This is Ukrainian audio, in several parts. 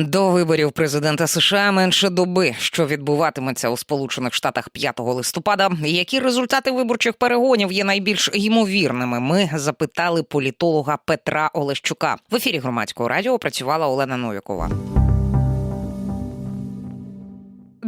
До виборів президента США менше доби, що відбуватиметься у Сполучених Штатах 5 листопада. Які результати виборчих перегонів є найбільш ймовірними? Ми запитали політолога Петра Олещука. В ефірі громадського радіо працювала Олена Новікова.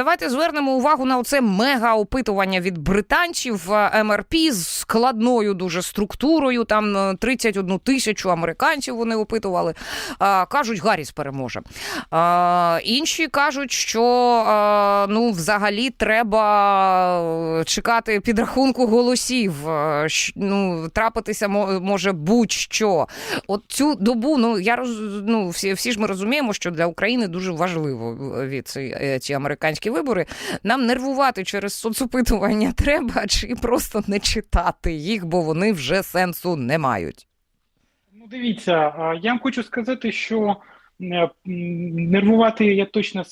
Давайте звернемо увагу на оце мега опитування від британців е, МРП з складною дуже структурою. Там е, 31 тисячу американців вони опитували. Кажуть, Гарріс переможе. А, інші кажуть, що ну, взагалі треба е, чекати підрахунку голосів. Е, Ну, трапитися може будь-що. От цю добу, ну я роз, ну, всі, всі ж ми розуміємо, що для України дуже важливо е, від ці, е, ці американські вибори. Нам нервувати через соцопитування треба, чи просто не читати їх, бо вони вже сенсу не мають. Ну, дивіться, я вам хочу сказати, що е, нервувати я точно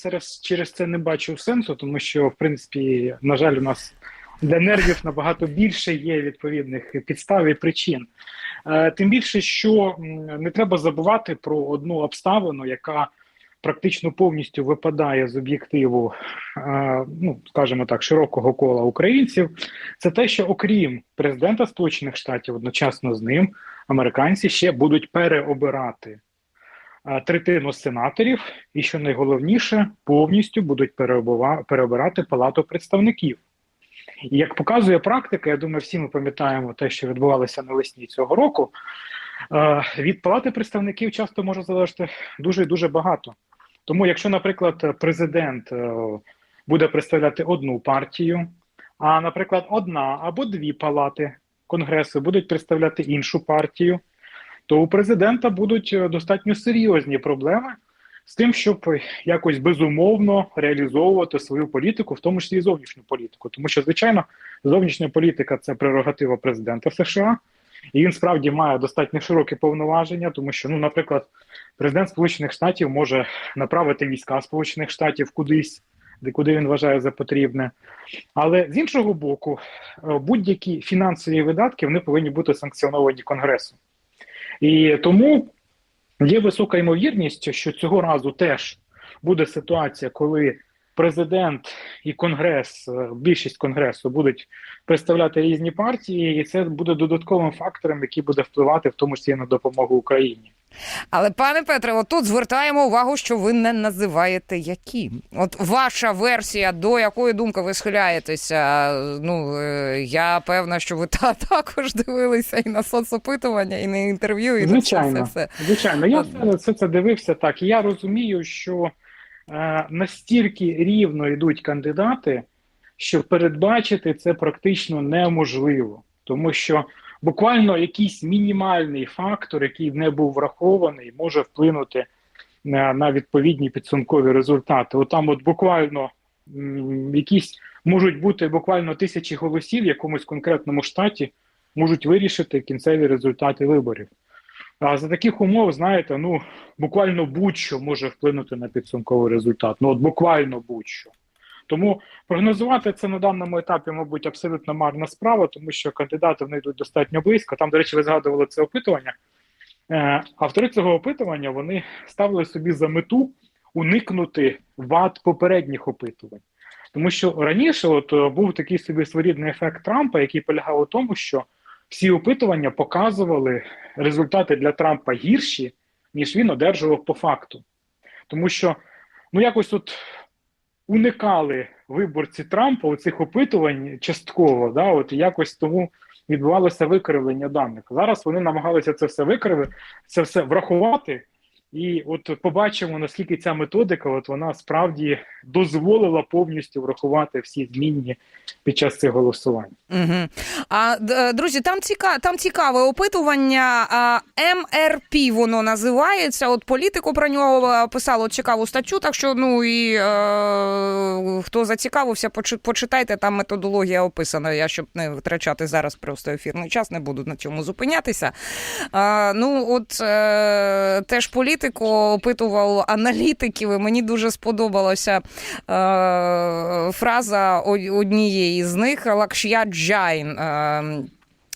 через, це не бачу сенсу, тому що, в принципі, на жаль, у нас для нервів набагато більше є відповідних підстав і причин. Е, Тим більше, що не треба забувати про одну обставину, яка практично повністю випадає з об'єктиву, е, ну скажімо так, широкого кола українців. Це те, що окрім президента Сполучених Штатів, одночасно з ним американці ще будуть переобирати е, третину сенаторів, і що найголовніше, повністю будуть переобирати Палату представників. І як показує практика, я думаю, всі ми пам'ятаємо те, що відбувалося навесні цього року. е, Від Палати представників часто може залежати дуже дуже багато. Тому, якщо, наприклад, президент е, буде представляти одну партію, а, наприклад, одна або дві палати Конгресу будуть представляти іншу партію, то у президента будуть е, достатньо серйозні проблеми з тим, щоб якось безумовно реалізовувати свою політику, в тому числі і зовнішню політику. Тому що, звичайно, зовнішня політика це прерогатива президента США, і він справді має достатньо широкі повноваження, тому що, ну, наприклад, президент Сполучених Штатів може направити війська Сполучених Штатів кудись, де куди він вважає за потрібне. Але з іншого боку, е, будь-які фінансові видатки вони повинні бути санкціоновані Конгресом. І тому є висока ймовірність, що цього разу теж буде ситуація, коли президент і конгрес, е, більшість конгресу будуть представляти різні партії, і це буде додатковим фактором, який буде впливати в тому числі на допомогу Україні. Але пане Петре, отут звертаємо увагу, що ви не називаєте які. От ваша версія, до якої думки ви схиляєтеся. Ну е, я певна, що ви та також дивилися і на соцопитування, і на інтерв'ю, і на Звичайно, все, все. звичайно. Я все, все це дивився так. І я розумію, що настільки рівно йдуть кандидати, що передбачити це практично неможливо, тому що буквально якийсь мінімальний фактор, який не був врахований, може вплинути на, на відповідні підсумкові результати. От там, от буквально м, якісь можуть бути буквально тисячі голосів в якомусь конкретному штаті, можуть вирішити кінцеві результати виборів. А за таких умов, знаєте, ну буквально будь-що може вплинути на підсумковий результат. Ну от буквально будь-що. Тому прогнозувати це на даному етапі, мабуть, абсолютно марна справа, тому що кандидати вони йдуть достатньо близько. Там, до речі, ви згадували це опитування. Е, автори цього опитування вони ставили собі за мету уникнути вад попередніх опитувань. Тому що раніше от був такий собі своєрідний ефект Трампа, який полягав у тому, що всі опитування показували результати для Трампа гірші, ніж він одержував по факту. Тому що ну якось от уникали виборці Трампа у цих опитувань частково, да, от якось тому відбувалося викривлення даних. Зараз вони намагалися це все викривити, це все врахувати. І от побачимо, наскільки ця методика, от вона справді дозволила повністю врахувати всі змінні під час цих голосувань. Угу. А друзі, там ціка, там цікаве опитування. А, МРП воно називається. От політику про нього писало цікаву статтю. Так що ну і е, хто зацікавився, почитайте. Там методологія описана. Я щоб не втрачати зараз просто ефірний час, не буду на цьому зупинятися. А, ну от е, теж політику опитував аналітиків. і Мені дуже сподобалася е, фраза однієї з них Лакшя Джайн. Е,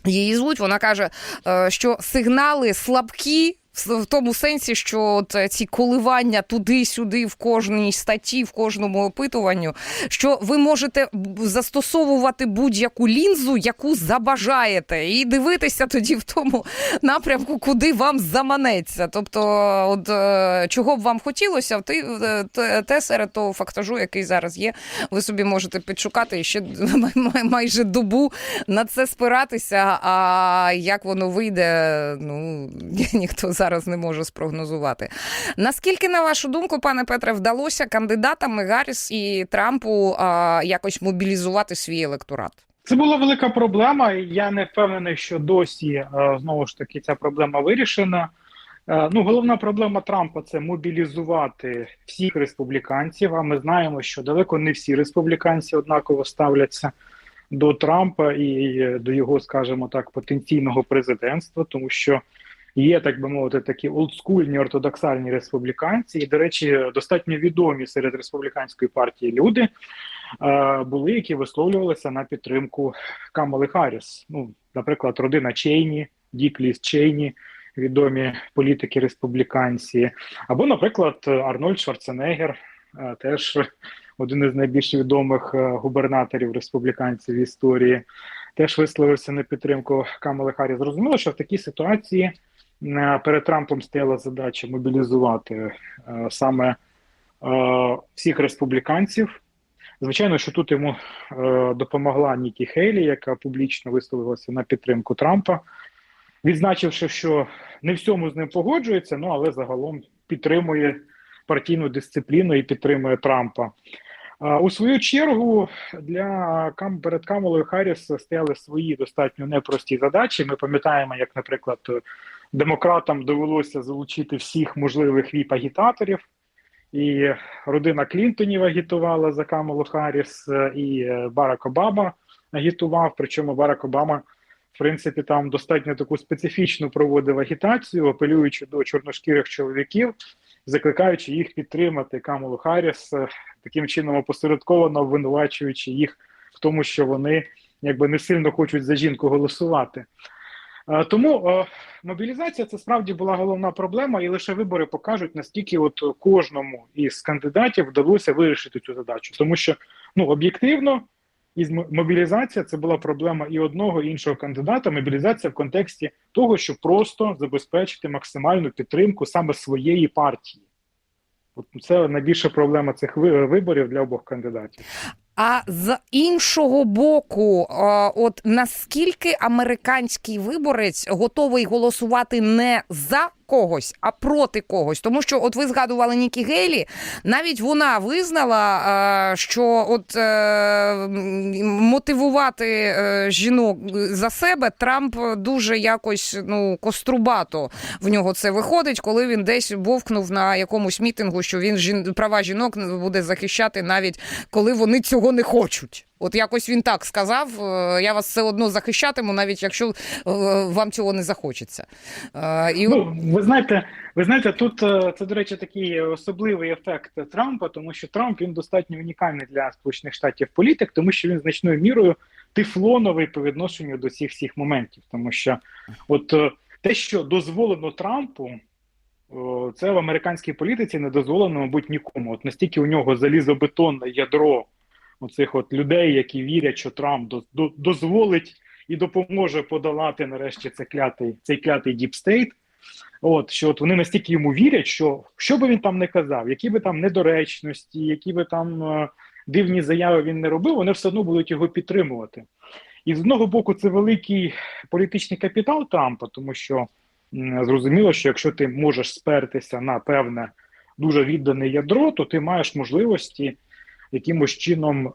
Її звуть, вона каже, е, що сигнали слабкі В, тому сенсі, що от е, ці коливання туди-сюди в кожній статті, в кожному опитуванню, що ви можете застосовувати будь-яку лінзу, яку забажаєте, і дивитися тоді в тому напрямку, куди вам заманеться. Тобто, от е, чого б вам хотілося, ти е, те- серед того фактажу, який зараз є, ви собі можете підшукати і ще май- май- майже добу на це спиратися. А як воно вийде, ну ніхто зараз не може спрогнозувати. Наскільки, на вашу думку, пане Петре, вдалося кандидатам Гарріс і Трампу а, якось мобілізувати свій електорат? Це була велика проблема. Я не впевнений, що досі е, знову ж таки ця проблема вирішена. Е, Ну, головна проблема Трампа це мобілізувати всіх республіканців. А ми знаємо, що далеко не всі республіканці однаково ставляться до Трампа і до його, скажімо так, потенційного президентства, тому що є, так би мовити, такі олдскульні ортодоксальні республіканці, і, до речі, достатньо відомі серед республіканської партії люди е, були, які висловлювалися на підтримку Камали Харріс. Ну, наприклад, родина Чейні, Дік Ліс Чейні, відомі політики республіканці, або, наприклад, Арнольд Шварценеггер, е, теж один із найбільш відомих е, губернаторів республіканців в історії, теж висловився на підтримку Камали Харріс. Зрозуміло, що в такій ситуації перед Трампом стояла задача мобілізувати е, саме е, всіх республіканців. Звичайно, що тут йому е, допомогла Нікі Хейлі, яка публічно висловилася на підтримку Трампа, відзначивши, що не всьому з ним погоджується, ну але загалом підтримує партійну дисципліну і підтримує Трампа. У свою чергу для Кам- перед Камалою Харріс стояли свої достатньо непрості задачі. Ми пам'ятаємо, як, наприклад, демократам довелося залучити всіх можливих віп-агітаторів. І родина Клінтонів агітувала за Камалу Харріс, е, і е, Барак Обама агітував. Причому Барак Обама, в принципі, там достатньо таку специфічну проводив агітацію, апелюючи до чорношкірих чоловіків, закликаючи їх підтримати Камалу Харріс, е, таким чином опосередковано обвинувачуючи їх в тому, що вони якби не сильно хочуть за жінку голосувати. Е, Тому е, мобілізація це справді була головна проблема, і лише вибори покажуть, наскільки от кожному із кандидатів вдалося вирішити цю задачу. Тому що ну об'єктивно, із мобілізація це була проблема і одного і іншого кандидата. Мобілізація в контексті того, щоб просто забезпечити максимальну підтримку саме своєї партії. Це найбільша проблема цих виборів для обох кандидатів. А з іншого боку, от наскільки американський виборець готовий голосувати не за когось, а проти когось, тому що, от ви згадували Нікі Гейлі, навіть вона визнала, е, що от е, мотивувати е, жінок за себе Трамп дуже якось ну кострубато в нього це виходить, коли він десь вовкнув на якомусь мітингу, що він жін... права жінок буде захищати навіть коли вони цього не хочуть. От якось він так сказав: е, я вас все одно захищатиму, навіть якщо е, вам цього не захочеться. Е, І Ну, ви знаєте, ви знаєте, тут це, до речі, такий особливий ефект Трампа, тому що Трамп він достатньо унікальний для Сполучених Штатів політик, тому що він значною мірою тефлоновий по відношенню до всіх всіх моментів. Тому що, от те, що дозволено Трампу, це в американській політиці не дозволено, мабуть, нікому. От настільки у нього залізобетонне ядро оцих от людей, які вірять, що Трамп до, до, дозволить і допоможе подолати нарешті цей клятий, цей клятий діпстейт. От що от вони настільки йому вірять, що що би він там не казав, які би там недоречності, які би там е, дивні заяви він не робив, вони все одно будуть його підтримувати. І з одного боку, це великий політичний капітал Трампа, тому що зрозуміло, що якщо ти можеш спертися на певне дуже віддане ядро, то ти маєш можливості якимось чином е,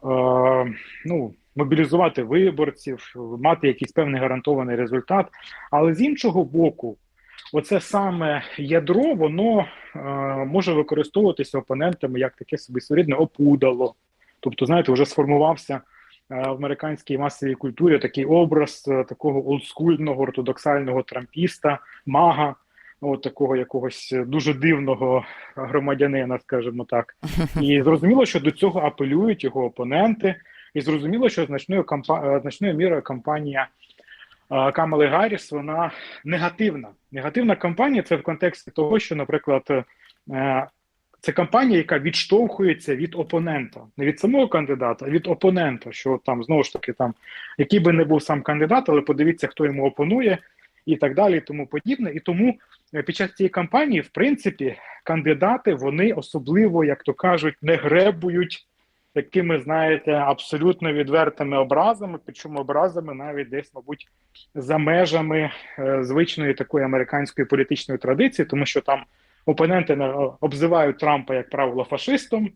ну, мобілізувати виборців, мати якийсь певний гарантований результат. Але з іншого боку, оце саме ядро, воно е, може використовуватися опонентами як таке собі своєрідне опудало. Тобто, знаєте, вже сформувався е, в американській масовій культурі такий образ е, такого олдскульного ортодоксального трампіста, мага, от такого якогось дуже дивного громадянина, скажімо так. І зрозуміло, що до цього апелюють його опоненти, і зрозуміло, що значною кампа... е, значною мірою кампанія Камали Гарріс, вона негативна. Негативна кампанія це в контексті того, що, наприклад, е, це кампанія, яка відштовхується від опонента, не від самого кандидата, а від опонента. Що там знову ж таки, там який би не був сам кандидат, але подивіться, хто йому опонує, і так далі, і тому подібне. І тому е, під час цієї кампанії, в принципі, кандидати вони особливо, як то кажуть, не гребують такими, знаєте, абсолютно відвертими образами, причому образами навіть десь, мабуть, за межами е, звичної такої американської політичної традиції, тому що там опоненти е, обзивають Трампа, як правило, фашистом.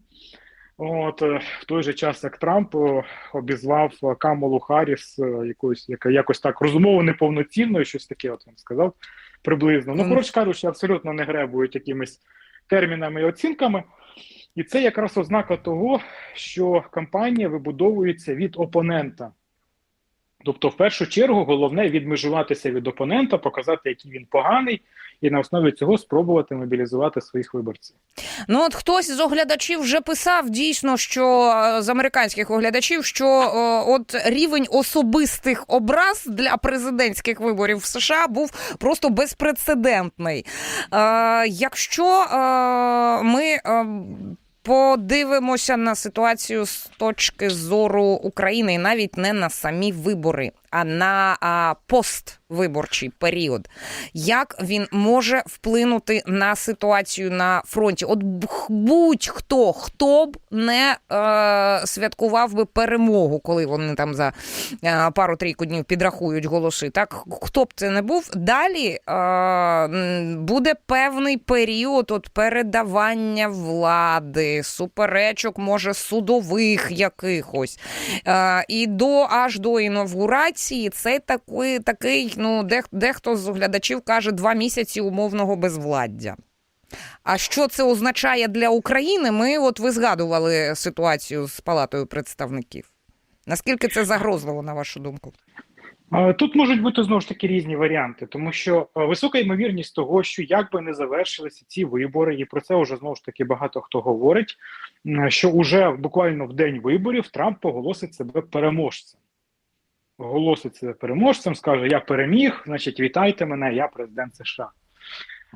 От е, в той же час, як Трамп е, обізвав е, Камалу Харріс е, якоюсь, яка якось так розумово неповноцінною, щось таке, от він сказав приблизно. Ну, коротше кажучи, абсолютно не гребують якимись термінами і оцінками. І це якраз ознака того, що кампанія вибудовується від опонента. Тобто, в першу чергу, головне відмежуватися від опонента, показати, який він поганий, і на основі цього спробувати мобілізувати своїх виборців. Ну от хтось з оглядачів вже писав дійсно, що е, з американських оглядачів, що е, от рівень особистих образ для президентських виборів в США був просто безпрецедентний. Е, якщо ми. Подивимося на ситуацію з точки зору України, і навіть не на самі вибори, на поствиборчий період. Як він може вплинути на ситуацію на фронті? От будь-хто, хто б не е, святкував би перемогу, коли вони там за е, пару-трійку днів підрахують голоси. Так хто б це не був, далі е, буде певний період от передавання влади, суперечок, може, судових якихось. Е, і до аж до інавгурації це такий, такий ну, дех, дехто з оглядачів каже, два місяці умовного безвладдя. А що це означає для України? Ми, от ви згадували ситуацію з Палатою представників. Наскільки це загрозливо, на вашу думку? Тут можуть бути знову ж таки різні варіанти, тому що висока ймовірність того, що як би не завершилися ці вибори, і про це вже знову ж таки багато хто говорить. Що уже буквально в день виборів Трамп оголосить себе переможцем. Оголосить себе переможцем, скаже: Я переміг, значить, вітайте мене, я президент США.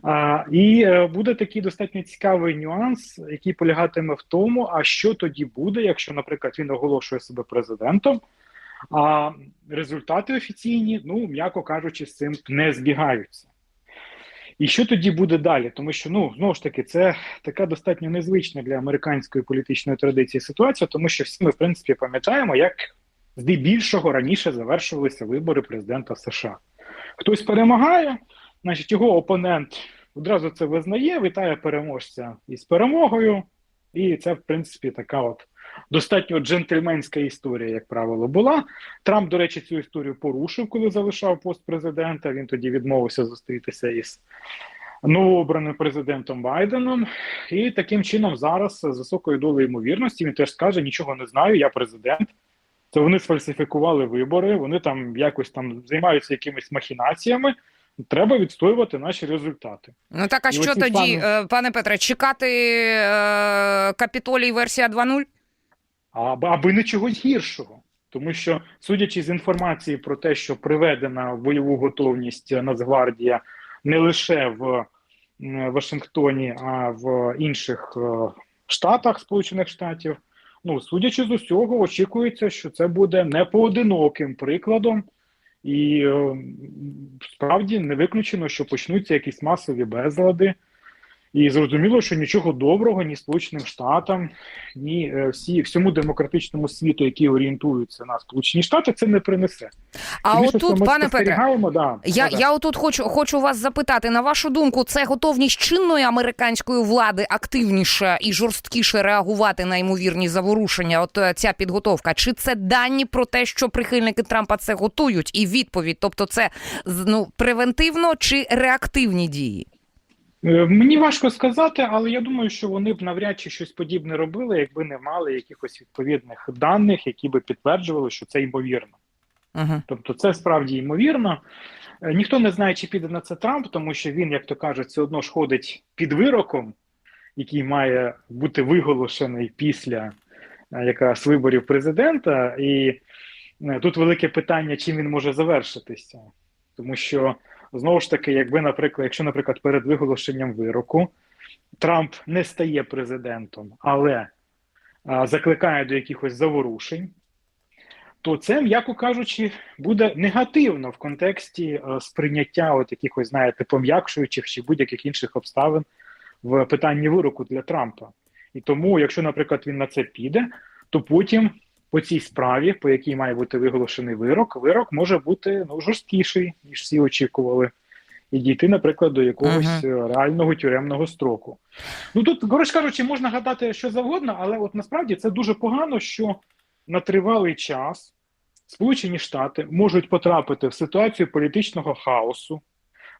А, і е, буде такий достатньо цікавий нюанс, який полягатиме в тому, а що тоді буде, якщо, наприклад, він оголошує себе президентом. А результати офіційні, ну м'яко кажучи, з цим не збігаються. І що тоді буде далі? Тому що ну знову ж таки це така достатньо незвична для американської політичної традиції ситуація, тому що всі ми в принципі пам'ятаємо, як здебільшого раніше завершувалися вибори президента США. Хтось перемагає, значить його опонент одразу це визнає, вітає переможця із перемогою, і це, в принципі, така от достатньо джентльменська історія, як правило, була. Трамп, до речі, цю історію порушив, коли залишав пост президента. Він тоді відмовився зустрітися із новообраним президентом Байденом. І таким чином зараз з високою долею ймовірності він теж скаже: нічого не знаю, я президент. Це вони сфальсифікували вибори, вони там якось там займаються якимись махінаціями. Треба відстоювати наші результати. Ну так а І що тоді, пане- е, пане Петре, чекати е, капітолій версія 2.0? аби, аби не чогось гіршого. Тому що, судячи з інформації про те, що приведена в бойову готовність Нацгвардія не лише в Вашингтоні, а в інших е, штатах Сполучених Штатів, ну судячи з усього, очікується, що це буде не поодиноким прикладом, і е, справді не виключено, що почнуться якісь масові безлади. І зрозуміло, що нічого доброго ні Сполученим Штатам, ні е, всі всьому демократичному світу, який орієнтується на Сполучені Штати, це не принесе. А Тим отут, пане Петре, да, Я, да, я отут хочу, хочу вас запитати, на вашу думку, це готовність чинної американської влади активніше і жорсткіше реагувати на ймовірні заворушення? От е, ця підготовка, чи це дані про те, що прихильники Трампа це готують, і відповідь? Тобто, це ну превентивно чи реактивні дії? Е, Мені важко сказати, але я думаю, що вони б навряд чи щось подібне робили, якби не мали якихось відповідних даних, які би підтверджували, що це ймовірно. Угу. Тобто, це справді ймовірно. Е, Ніхто не знає, чи піде на це Трамп, тому що він, як то кажуть, все одно ж ходить під вироком, який має бути виголошений після е, якраз виборів президента. І Тут велике питання, чим він може завершитися. Тому що знову ж таки, якби, наприклад, якщо, наприклад, перед виголошенням вироку Трамп не стає президентом, але а, закликає до якихось заворушень, то це, м'яко кажучи, буде негативно в контексті е, сприйняття от якихось, знаєте, пом'якшуючих чи будь-яких інших обставин в питанні вироку для Трампа. І тому, якщо, наприклад, він на це піде, то потім по цій справі, по якій має бути виголошений вирок, вирок може бути ну, жорсткіший, ніж всі очікували, і дійти, наприклад, до якогось е, реального тюремного строку. Ну тут, коротше кажучи, можна гадати що завгодно, але от насправді це дуже погано, що на тривалий час Сполучені Штати можуть потрапити в ситуацію політичного хаосу,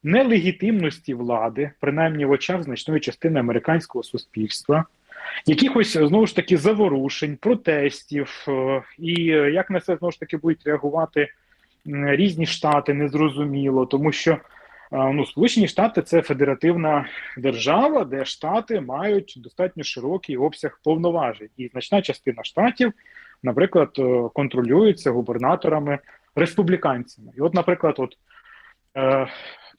нелегітимності влади, принаймні в очах значної частини американського суспільства, якихось знову ж таки заворушень, протестів, е, і е, як на це знову ж таки будуть реагувати різні штати, незрозуміло, тому що е, ну, Сполучені Штати це федеративна держава, де штати мають достатньо широкий обсяг повноважень, і значна частина штатів, наприклад, контролюється губернаторами республіканцями. І, от, наприклад, от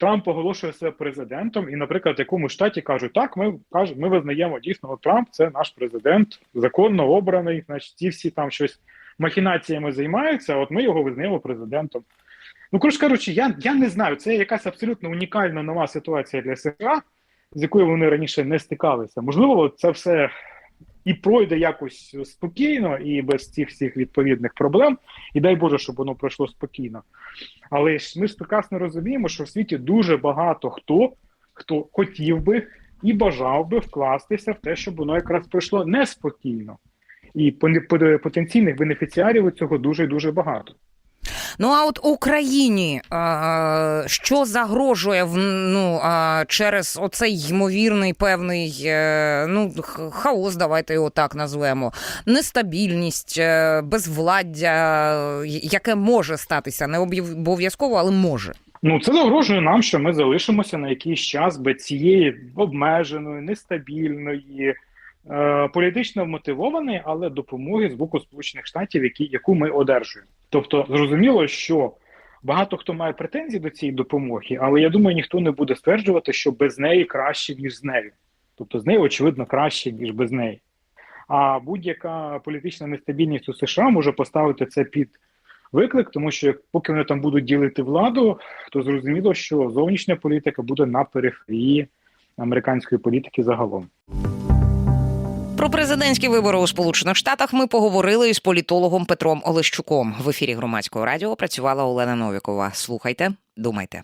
Трамп оголошує себе президентом, і, наприклад, в якомусь штаті кажуть, так, ми кажуть, ми визнаємо дійсно, Трамп це наш президент, законно обраний, значить, ті всі там щось махінаціями займаються, от ми його визнаємо президентом. Ну, коротше кажучи, я, я не знаю, це якась абсолютно унікальна нова ситуація для США, з якою вони раніше не стикалися. Можливо, це все і пройде якось спокійно і без цих всіх відповідних проблем, і дай Боже, щоб воно пройшло спокійно. Але ж ми ж прекрасно розуміємо, що в світі дуже багато хто, хто хотів би і бажав би вкластися в те, щоб воно якраз пройшло неспокійно. І потенційних бенефіціарів цього дуже дуже багато. Ну а от Україні що загрожує в ну через оцей ймовірний певний е, ну хаос, давайте його так назвемо, нестабільність, е, безвладдя, яке може статися, не обов'язково, але може. Ну, це загрожує нам, що ми залишимося на якийсь час без цієї обмеженої, нестабільної, політично вмотивованої, але допомоги з боку Сполучених Штатів, які, яку ми одержуємо. Тобто, зрозуміло, що багато хто має претензії до цієї допомоги, але я думаю, ніхто не буде стверджувати, що без неї краще, ніж з нею. Тобто, з нею, очевидно, краще, ніж без неї. А будь-яка політична нестабільність у США може поставити це під виклик, тому що поки вони там будуть ділити владу, то зрозуміло, що зовнішня політика буде на периферії американської політики загалом. Про президентські вибори у Сполучених Штатах ми поговорили із політологом Петром Олещуком. В ефірі громадського радіо працювала Олена Новікова. Слухайте, думайте.